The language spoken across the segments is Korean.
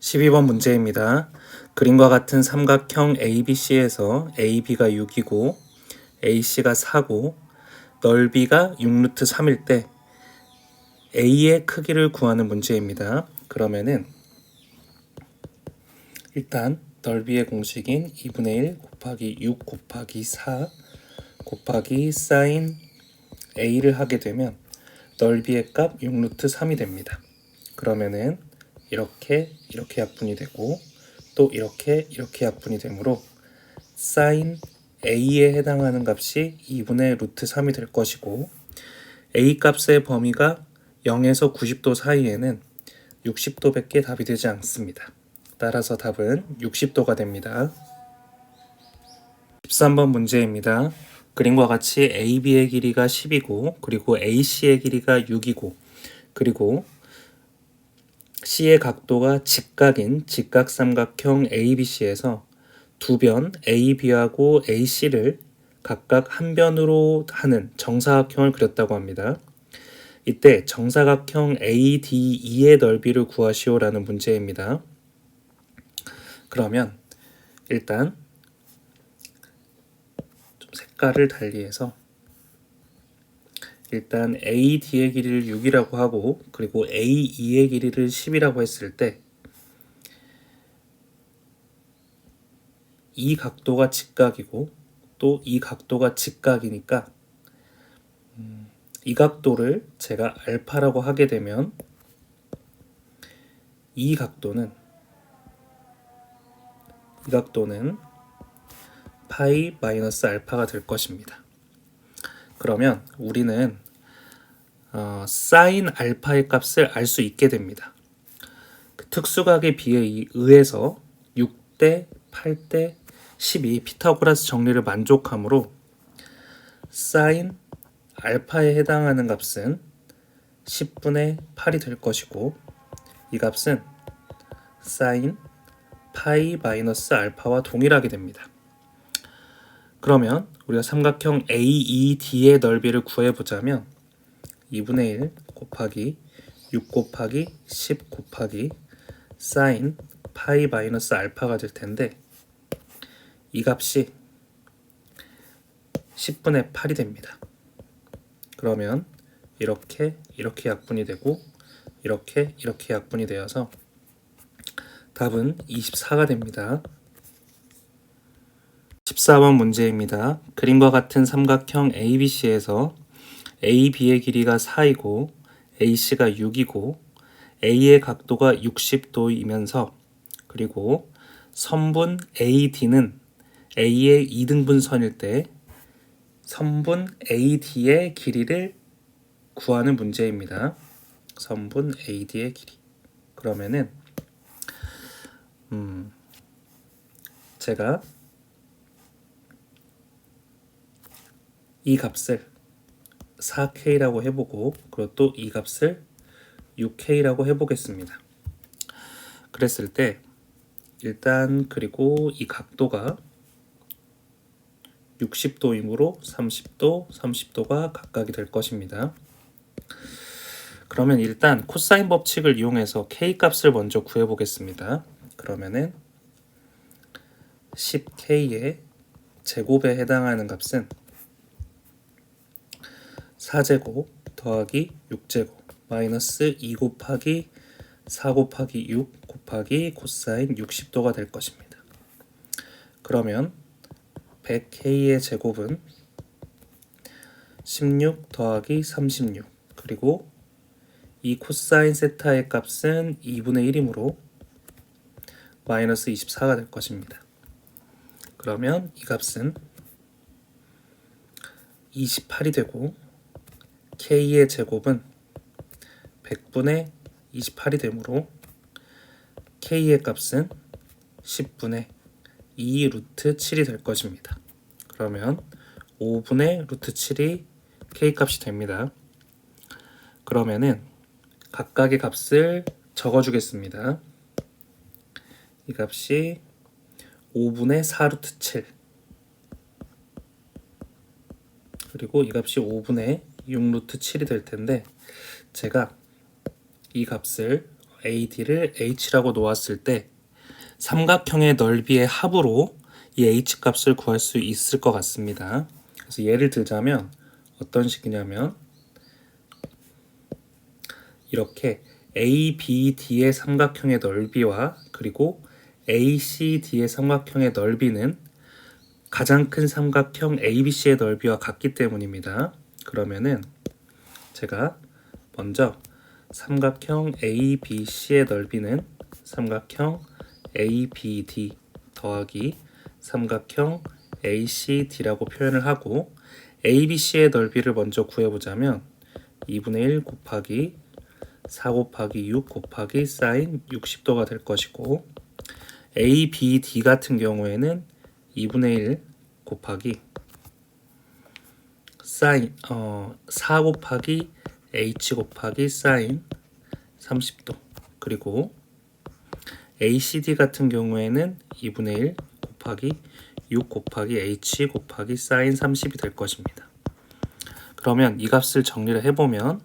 12번 문제입니다. 그림과 같은 삼각형 ABC에서 AB가 6이고 AC가 4고 넓이가 6루트 3일 때 A의 크기를 구하는 문제입니다. 그러면은 일단 넓이의 공식인 2분의 1 곱하기 6 곱하기 4 곱하기 사인 A를 하게 되면 넓이의 값 6루트 3이 됩니다. 그러면은 이렇게 이렇게 약분이 되고 또 이렇게 이렇게 약분이 되므로 사인 a에 해당하는 값이 2분의 루트 3이 될 것이고 a 값의 범위가 0에서 90도 사이에는 60도밖에 답이 되지 않습니다. 따라서 답은 60도가 됩니다. 13번 문제입니다. 그림과 같이 AB의 길이가 10이고 그리고 AC의 길이가 6이고 그리고 C의 각도가 직각인 직각삼각형 ABC에서 두 변 AB하고 AC를 각각 한 변으로 하는 정사각형을 그렸다고 합니다. 이때 정사각형 ADE의 넓이를 구하시오라는 문제입니다. 그러면 일단 좀 색깔을 달리해서 일단 AD의 길이를 6이라고 하고 그리고 AE의 길이를 10이라고 했을 때 이 각도가 직각이고 또 이 각도가 직각이니까 음, 이 각도를 제가 알파라고 하게 되면 이 각도는 이 각도는 파이 마이너스 알파가 될 것입니다. 그러면 우리는 어, 사인 알파의 값을 알 수 있게 됩니다. 그 특수각의 비에 의해서 6대 8대 12 피타고라스 정리를 만족하므로 사인 알파에 해당하는 값은 10분의 8이 될 것이고 이 값은 사인 파이 마이너스 알파와 동일하게 됩니다. 그러면 우리가 삼각형 AED의 넓이를 구해보자면 2분의 1 곱하기 6 곱하기 10 곱하기 사인 파이 마이너스 알파가 될 텐데 이 값이 10분의 8이 됩니다. 그러면 이렇게 이렇게 약분이 되고 이렇게 이렇게 약분이 되어서 답은 24가 됩니다. 14번 문제입니다. 그림과 같은 삼각형 ABC에서 AB의 길이가 4이고 AC가 6이고 A의 각도가 60도이면서 그리고 선분 AD는 A의 2등분선일 때 선분 AD의 길이를 구하는 문제입니다. 선분 AD의 길이. 그러면은 음 제가 이 값을 4K라고 해보고 그리고 또 이 값을 6K라고 해보겠습니다. 그랬을 때 일단 그리고 이 각도가 60도이므로 30도, 30도가 각각이 될 것입니다. 그러면 일단 코사인 법칙을 이용해서 K 값을 먼저 구해 보겠습니다. 그러면은 10K의 제곱에 해당하는 값은 4제곱 더하기 6제곱 마이너스 2 곱하기 4 곱하기 6 곱하기 코사인 60도가 될 것입니다. 그러면 100K의 제곱은 16 더하기 36 그리고 이 코사인 세타의 값은 2분의 1이므로 마이너스 24가 될 것입니다. 그러면 이 값은 28이 되고 k의 제곱은 100분의 28이 되므로 k의 값은 10분의 2 루트 7이 될 것입니다. 그러면 5분의 루트 7이 k 값이 됩니다. 그러면은 각각의 값을 적어주겠습니다. 이 값이 5분의 4 루트 7 그리고 이 값이 5분의 6루트 7이 될 텐데 제가 이 값을 AD를 H라고 놓았을 때 삼각형의 넓이의 합으로 이 H 값을 구할 수 있을 것 같습니다. 그래서 예를 들자면 어떤 식이냐면 이렇게 ABD의 삼각형의 넓이와 그리고 ACD의 삼각형의 넓이는 가장 큰 삼각형 ABC의 넓이와 같기 때문입니다. 그러면은 제가 먼저 삼각형 ABC의 넓이는 삼각형 ABD 더하기 삼각형 ACD라고 표현을 하고 ABC의 넓이를 먼저 구해보자면 2분의 1 곱하기 4 곱하기 6 곱하기 사인 60도가 될 것이고 ABD 같은 경우에는 2분의 1 곱하기 사인 어, 4 곱하기 h 곱하기 사인 30도 그리고 ACD 같은 경우에는 2분의 1 곱하기 6 곱하기 h 곱하기 사인 30이 될 것입니다. 그러면 이 값을 정리를 해보면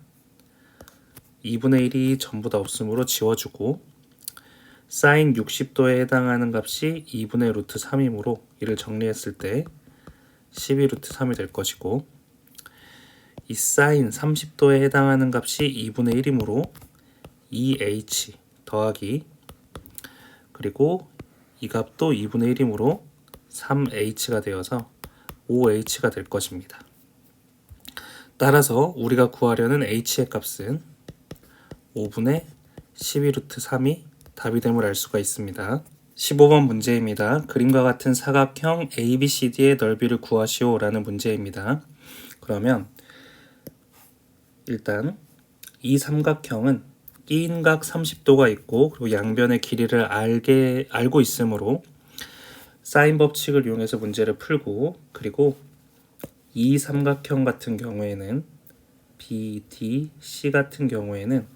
2분의 1이 전부 다 없으므로 지워주고 사인 60도에 해당하는 값이 2분의 루트 3이므로 이를 정리했을 때 12 루트 3이 될 것이고 이 사인 30도에 해당하는 값이 2분의 1이므로 2h 더하기 그리고 이 값도 2분의 1이므로 3h가 되어서 5h가 될 것입니다. 따라서 우리가 구하려는 h의 값은 5분의 12루트 3이 답이 됨을 알 수가 있습니다. 15번 문제입니다. 그림과 같은 사각형 ABCD의 넓이를 구하시오 라는 문제입니다. 그러면 일단 이 삼각형은 끼인각 30도가 있고 그리고 양변의 길이를 알게 알고 있으므로 사인 법칙을 이용해서 문제를 풀고 그리고 이 삼각형 같은 경우에는 BDC 같은 경우에는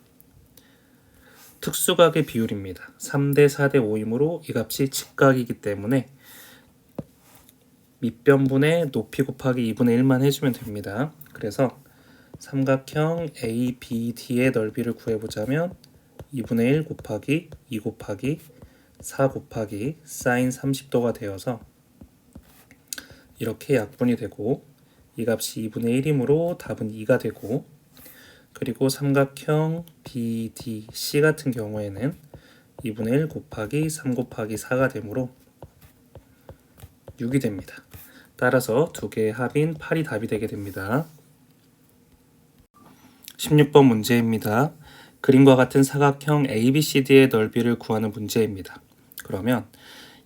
특수각의 비율입니다. 3대 4대 5이므로 이 값이 직각이기 때문에 밑변분의 높이 곱하기 2분의 1만 해주면 됩니다. 그래서 삼각형 ABD의 넓이를 구해보자면 2분의 1 곱하기 2 곱하기 4 곱하기 사인 30도가 되어서 이렇게 약분이 되고 이 값이 2분의 1이므로 답은 2가 되고 그리고 삼각형 BDC 같은 경우에는 2분의 1 곱하기 3 곱하기 4가 되므로 6이 됩니다. 따라서 두 개의 합인 8이 답이 되게 됩니다. 16번 문제입니다. 그림과 같은 사각형 ABCD의 넓이를 구하는 문제입니다. 그러면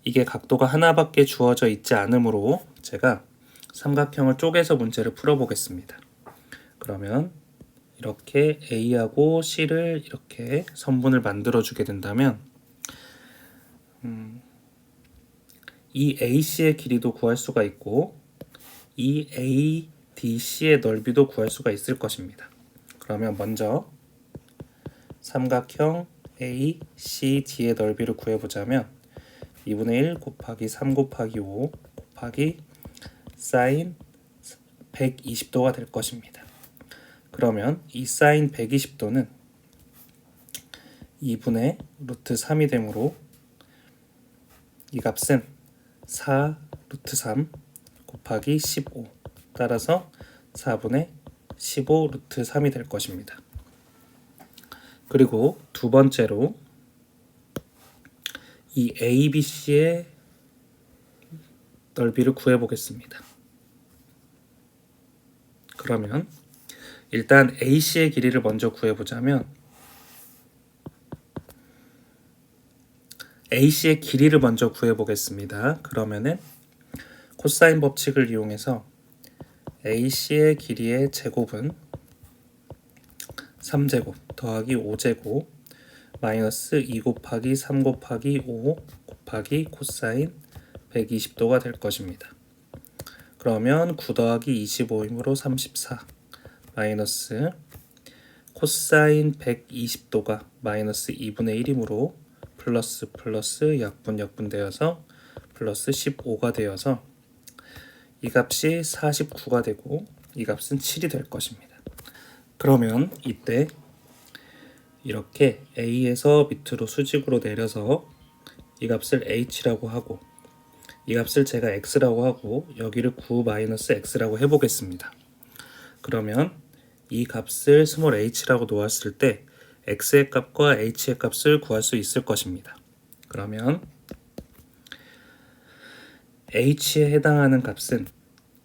이게 각도가 하나밖에 주어져 있지 않으므로 제가 삼각형을 쪼개서 문제를 풀어보겠습니다. 그러면 이렇게 A하고 C를 이렇게 선분을 만들어 주게 된다면 음, 이 AC의 길이도 구할 수가 있고 이 ADC의 넓이도 구할 수가 있을 것입니다. 그러면 먼저 삼각형 ACD의 넓이를 구해보자면 2분의 1 곱하기 3 곱하기 5 곱하기 사인 120도가 될 것입니다. 그러면 이 사인 120도는 2분의 루트 3이 되므로 이 값은 4 루트 3 곱하기 15 따라서 4분의 15 루트 3이 될 것입니다. 그리고 두 번째로 이 ABC의 넓이를 구해 보겠습니다. 그러면 일단 AC의 길이를 먼저 구해 보자면 AC의 길이를 먼저 구해 보겠습니다. 그러면은 코사인 법칙을 이용해서 AC의 길이의 제곱은 3제곱 더하기 5제곱 마이너스 2 곱하기 3 곱하기 5 곱하기 코사인 120도가 될 것입니다. 그러면 9 더하기 25이므로 34 마이너스 코사인 120도가 마이너스 2분의 1이므로 플러스 플러스 약분 약분 되어서 플러스 15가 되어서 이 값이 49가 되고 이 값은 7이 될 것입니다. 그러면 이때 이렇게 a에서 밑으로 수직으로 내려서 이 값을 h라고 하고 이 값을 제가 x라고 하고 여기를 9-x라고 해보겠습니다. 그러면 이 값을 스몰 h라고 놓았을 때 x의 값과 h의 값을 구할 수 있을 것입니다. 그러면 h에 해당하는 값은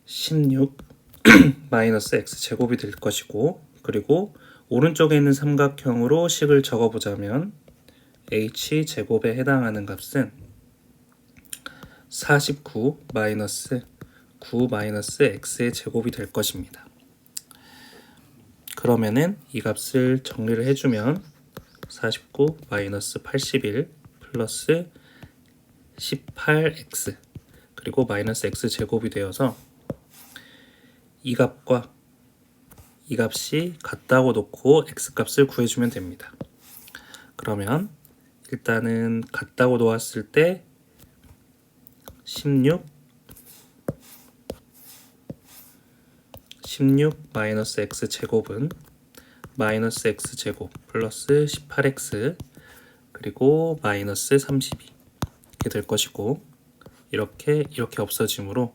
16 마이너스 x 제곱이 될 것이고 그리고 오른쪽에 있는 삼각형으로 식을 적어보자면 h 제곱에 해당하는 값은 49 마이너스 9 마이너스 x의 제곱이 될 것입니다. 그러면은 이 값을 정리를 해주면 49 마이너스 81 플러스 18x 그리고 마이너스 x 제곱이 되어서 이 값과 이 값이 같다고 놓고 x 값을 구해주면 됩니다. 그러면 일단은 같다고 놓았을 때 16 16 마이너스 x 제곱은 마이너스 x 제곱 플러스 18x 그리고 마이너스 32 이렇게 될 것이고 이렇게 이렇게 없어지므로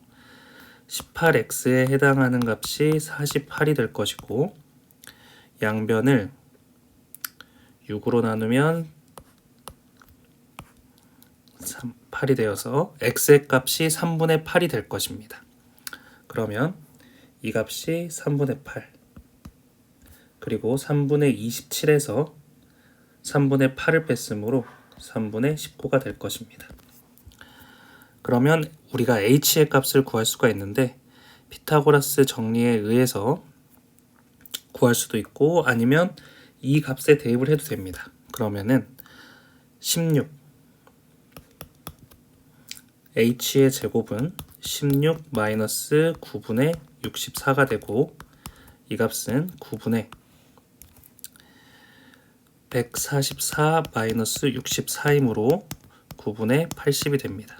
18x에 해당하는 값이 48이 될 것이고 양변을 6으로 나누면 3, 8이 되어서 x의 값이 3분의 8이 될 것입니다. 그러면 이 값이 3분의 8 그리고 3분의 27에서 3분의 8을 뺐으므로 3분의 19가 될 것입니다. 그러면 우리가 h의 값을 구할 수가 있는데 피타고라스 정리에 의해서 구할 수도 있고 아니면 이 값에 대입을 해도 됩니다. 그러면은 16 h의 제곱은 16 마이너스 9분의 64가 되고 이 값은 9분의 144 마이너스 64이므로 9분의 80이 됩니다.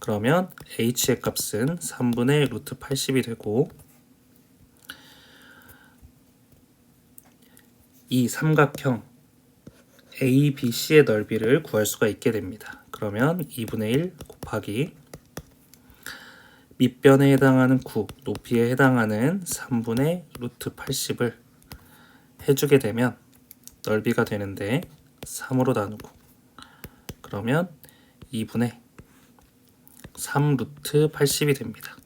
그러면 h의 값은 3분의 루트 80이 되고 이 삼각형 ABC의 넓이를 구할 수가 있게 됩니다. 그러면 2분의 1 곱하기 밑변에 해당하는 9, 높이에 해당하는 3분의 루트 80을 해주게 되면 넓이가 되는데 3으로 나누고 그러면 2분의 3 루트 80이 됩니다.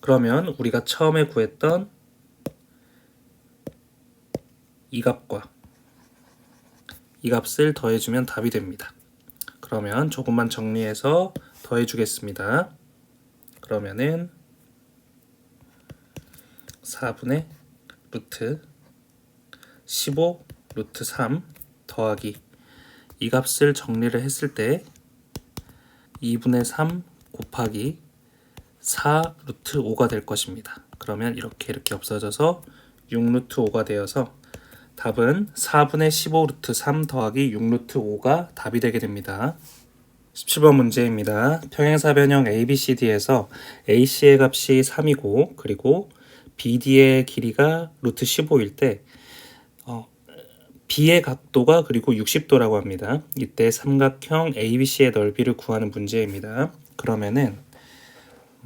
그러면 우리가 처음에 구했던 이 값과 이 값을 더해주면 답이 됩니다. 그러면 조금만 정리해서 더해주겠습니다. 그러면은 4분의 루트 15 루트 3 더하기 이 값을 정리를 했을 때 2분의 3 곱하기 4 루트 5가 될 것입니다. 그러면 이렇게 이렇게 없어져서 6 루트 5가 되어서 답은 4분의 15 루트 3 더하기 6 루트 5가 답이 되게 됩니다. 17번 문제입니다. 평행사 변형 ABCD에서 AC의 값이 3이고 그리고 BD의 길이가 루트 15일 때 어, B의 각도가 그리고 60도라고 합니다. 이때 삼각형 ABC의 넓이를 구하는 문제입니다. 그러면은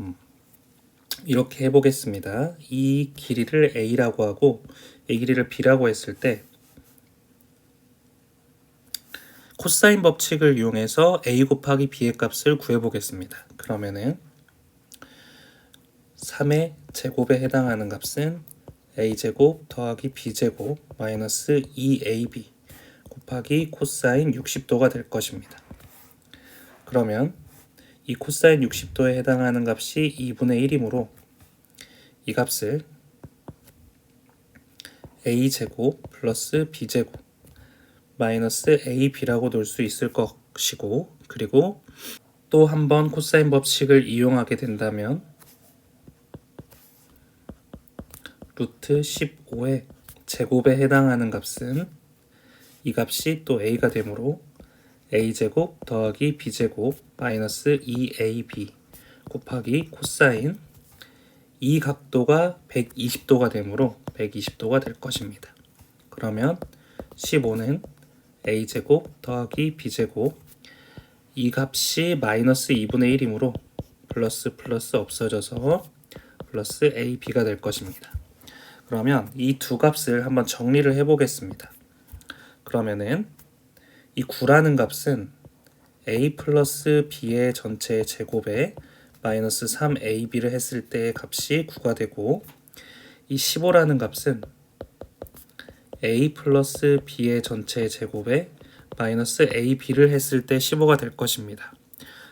음, 이렇게 해보겠습니다. 이 길이를 A라고 하고 이 길이를 B라고 했을 때 코사인 법칙을 이용해서 a 곱하기 b의 값을 구해보겠습니다. 그러면은 3의 제곱에 해당하는 값은 a제곱 더하기 b제곱 마이너스 2ab 곱하기 코사인 60도가 될 것입니다. 그러면 이 코사인 60도에 해당하는 값이 2분의 1이므로 이 값을 a제곱 플러스 b제곱 마이너스 AB라고 놓을 수 있을 것이고 그리고 또 한 번 코사인 법칙을 이용하게 된다면 루트 15의 제곱에 해당하는 값은 이 값이 또 a가 되므로 a제곱 더하기 b제곱 마이너스 2ab 곱하기 코사인 이 각도가 120도가 되므로 120도가 될 것입니다. 그러면 15는 a제곱 더하기 b제곱 이 값이 마이너스 2분의 1이므로 플러스 플러스 없어져서 플러스 ab가 될 것입니다. 그러면 이 두 값을 한번 정리를 해 보겠습니다. 그러면은 이 9라는 값은 a 플러스 b의 전체 제곱에 마이너스 3ab를 했을 때의 값이 9가 되고 이 15라는 값은 a 플러스 b의 전체 제곱에 마이너스 ab를 했을 때 15가 될 것입니다.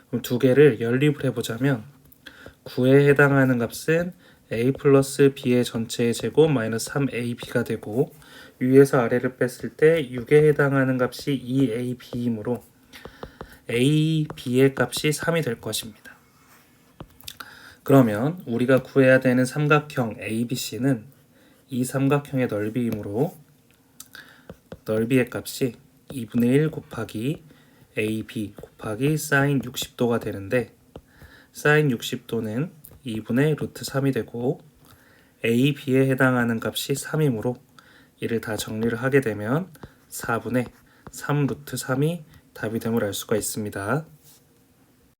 그럼 두 개를 연립을 해보자면 9에 해당하는 값은 a 플러스 b의 전체 제곱 마이너스 3ab가 되고 위에서 아래를 뺐을 때 6에 해당하는 값이 2ab이므로 a, b의 값이 3이 될 것입니다. 그러면 우리가 구해야 되는 삼각형 ABC는 이 삼각형의 넓이이므로 넓이의 값이 2분의 1 곱하기 AB 곱하기 사인 60도가 되는데 사인 60도는 2분의 루트 3이 되고 AB에 해당하는 값이 3이므로 이를 다 정리를 하게 되면 4분의 3 루트 3이 답이 됨을 알 수가 있습니다.